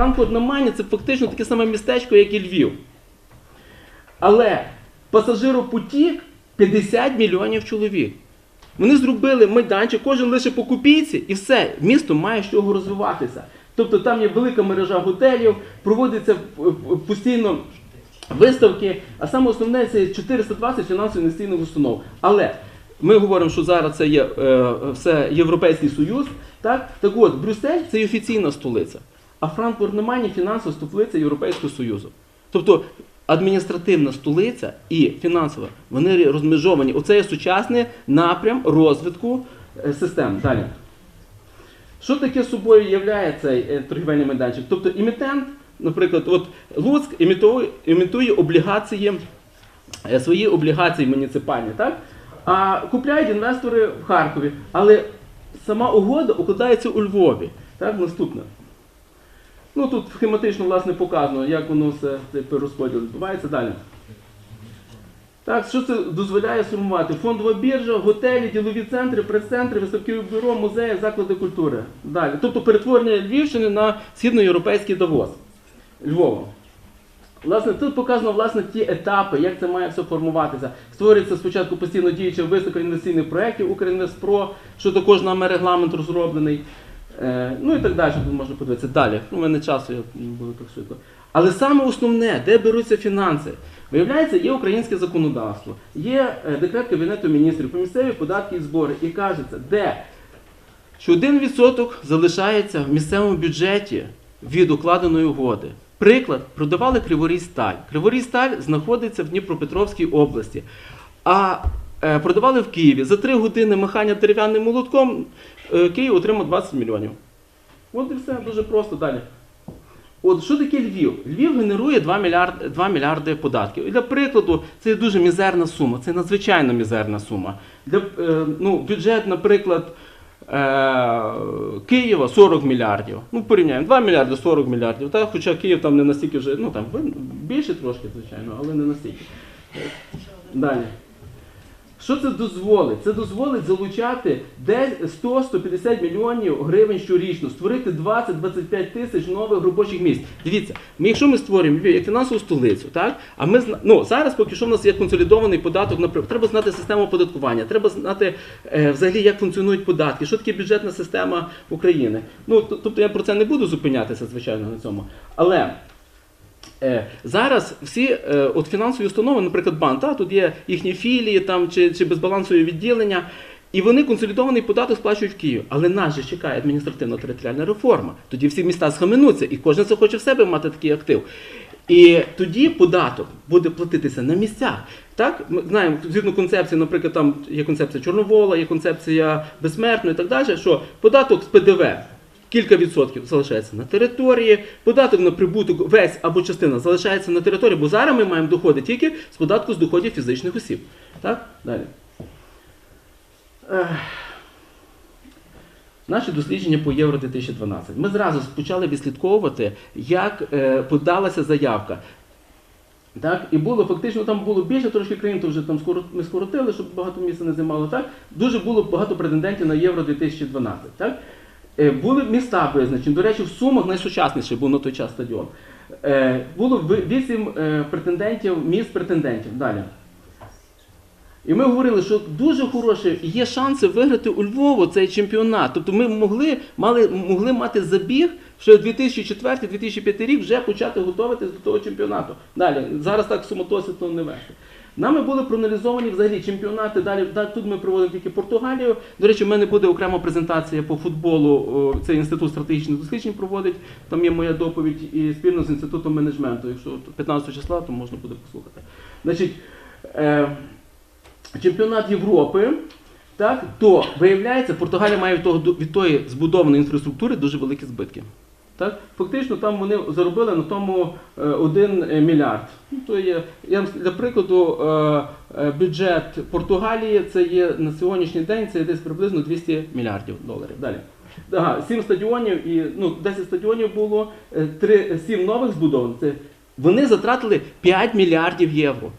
Франкфурт на Майні це фактично таке саме містечко, як і Львів. Але пасажиропотік 50 мільйонів чоловік. Вони зробили майданчик, кожен лише по копійці, і все, місто має з чого розвиватися. Тобто там є велика мережа готелів, проводиться е, е, постійно виставки, а саме основне це 420 фінансово-інвестиційних установ. Але ми говоримо, що зараз це є е, все Європейський Союз. Так, так от, Брюссель це офіційна столиця, а Франкфурт на Майні фінансова столиця Європейського Союзу. Тобто адміністративна столиця і фінансова, вони розмежовані. Оце є сучасний напрям розвитку е, систем. Далі. Що таке собою являє цей е, торгівельний майданчик? Тобто імітент, наприклад, от Луцьк імітує, імітує облігації, е, свої облігації муніципальні, так? а купляють інвестори в Харкові. Але сама угода укладається у Львові. Так, наступне. Ну тут схематично власне показано, як воно все цей розподіл відбувається далі. Так, що це дозволяє сформувати? Фондова біржа, готелі, ділові центри, прес-центри, виставкові бюро, музеї, заклади культури. Далі. Тобто перетворення Львівщини на східноєвропейський Давос. Львова. Власне, тут показано власне ті етапи, як це має все формуватися. Створюється спочатку постійно діючий високоінвестиційних проєктів Укрінвестпро, що також нами регламент розроблений. Е, ну і так далі, можна подивитися. Далі. Ну, У мене часу, я буду так швидко. Але саме основне, де беруться фінанси? Виявляється, є українське законодавство, є е, декрет Кабінету міністрів про місцеві податки і збори. І кажеться, де що 1% залишається в місцевому бюджеті від укладеної угоди. Приклад, продавали Криворізь-Сталь. Криворізь-Сталь знаходиться в Дніпропетровській області. А продавали в Києві. За 3 години махання дерев'яним молотком е, Київ отримав 20 мільйонів. От і все, дуже просто далі. От що таке Львів? Львів генерує 2 мільярди, 2 мільярди податків. І для прикладу, це дуже мізерна сума, це надзвичайно мізерна сума. Для, е, ну, бюджет, наприклад, е, Києва 40 мільярдів. Ну, порівняємо, 2 мільярди 40 мільярдів. Так? Хоча Київ там не настільки вже, ну там більше трошки, звичайно, але не настільки. Далі. Що це дозволить? Це дозволить залучати десь 100-150 мільйонів гривень щорічно, створити 20-25 тисяч нових робочих місць. Дивіться, ми, якщо ми створюємо як фінансову столицю, так? А ми ну, зараз, поки що в нас є консолідований податок, наприклад, треба знати систему оподаткування, треба знати е, взагалі, як функціонують податки, що таке бюджетна система України. Ну, тобто я про це не буду зупинятися, звичайно, на цьому. Але Зараз всі е, от фінансові установи, наприклад, банк, та, тут є їхні філії там, чи, чи безбалансові відділення, і вони консолідований податок сплачують в Київ. Але нас же чекає адміністративно-територіальна реформа. Тоді всі міста схаменуться, і кожен захоче в себе мати такий актив. І тоді податок буде платитися на місцях. Так, ми знаємо, згідно концепції, наприклад, там є концепція Чорновола, є концепція безсмертної і так далі, що податок з ПДВ кілька відсотків залишається на території, податок на прибуток весь або частина залишається на території, бо зараз ми маємо доходи тільки з податку з доходів фізичних осіб. Так? Далі. Ех. Наші дослідження по Євро 2012. Ми зразу почали відслідковувати, як е, подалася заявка. Так, і було фактично там було більше трошки країн, то вже там скоро ми скоротили, щоб багато місця не займало. Так дуже було багато претендентів на Євро 2012. Так були міста визначені. До речі, в Сумах найсучасніший був на той час стадіон. Е, було вісім е, претендентів, міст претендентів. Далі. І ми говорили, що дуже хороше, є шанси виграти у Львову цей чемпіонат. Тобто ми могли, мали, могли мати забіг, що 2004-2005 рік вже почати готуватися до того чемпіонату. Далі, зараз так суматоси то не вести. Нами були проаналізовані взагалі чемпіонати. Далі тут ми проводимо тільки Португалію. До речі, в мене буде окрема презентація по футболу. О, Це інститут стратегічних досліджень проводить. Там є моя доповідь і спільно з інститутом менеджменту. Якщо 15 числа, то можна буде послухати. Значить, е, чемпіонат Європи. Так, то виявляється, Португалія має від, того, від тої збудованої інфраструктури дуже великі збитки. Так? Фактично там вони заробили на тому 1 мільярд. Ну, то є, я для прикладу, е, е, бюджет Португалії це є на сьогоднішній день це є десь приблизно 200 мільярдів доларів. Далі. Ага, 7 стадіонів і ну, 10 стадіонів було, 3, 7 нових збудованих. Це вони затратили 5 мільярдів євро.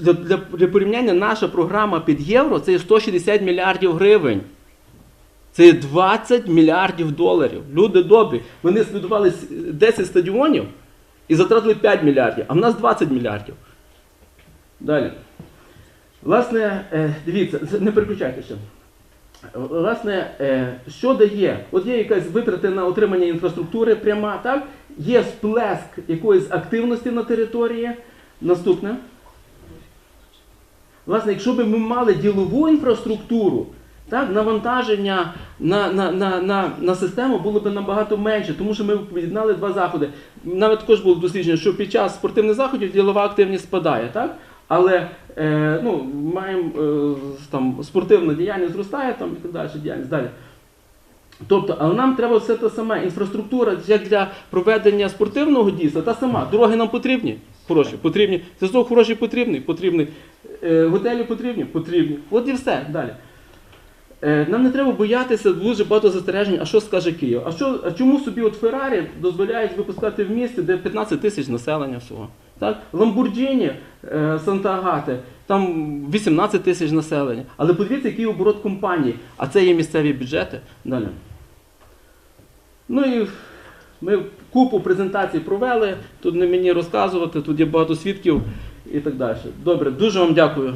Для, для, порівняння наша програма під євро це є 160 мільярдів гривень. Це 20 мільярдів доларів. Люди добрі. Вони збудували с- 10 стадіонів і затратили 5 мільярдів, а в нас 20 мільярдів. Далі. Власне, е, дивіться, не переключайте ще. Власне, е, що дає? От є якась витрати на отримання інфраструктури пряма, так? Є сплеск якоїсь активності на території. Наступне. Власне, якщо б ми мали ділову інфраструктуру, так, навантаження на, на, на, на, на систему було б набагато менше, тому що ми відзнали два заходи. Навіть також було досліджено, що під час спортивних заходів ділова активність спадає, так? Але е, ну, маємо е, там, спортивна діяльність зростає там, і так далі, діяльність далі. Тобто, але нам треба все те саме. Інфраструктура як для проведення спортивного дійства, та сама. Дороги нам потрібні. Хороші, потрібні. Зв'язок хороший потрібний, потрібний. Е, готелі потрібні, потрібні. От і все. Далі. Е, нам не треба боятися дуже багато застережень, а що скаже Київ? А, що, а чому собі от Феррарі дозволяють випускати в місті, де 15 тисяч населення всього? Так? Ламбурджіні е, Санта-Агати, там 18 тисяч населення. Але подивіться, який оборот компанії. А це є місцеві бюджети. Далі. Ну і ми купу презентацій провели, тут не мені розказувати, тут є багато свідків і так далі. Добре, дуже вам дякую.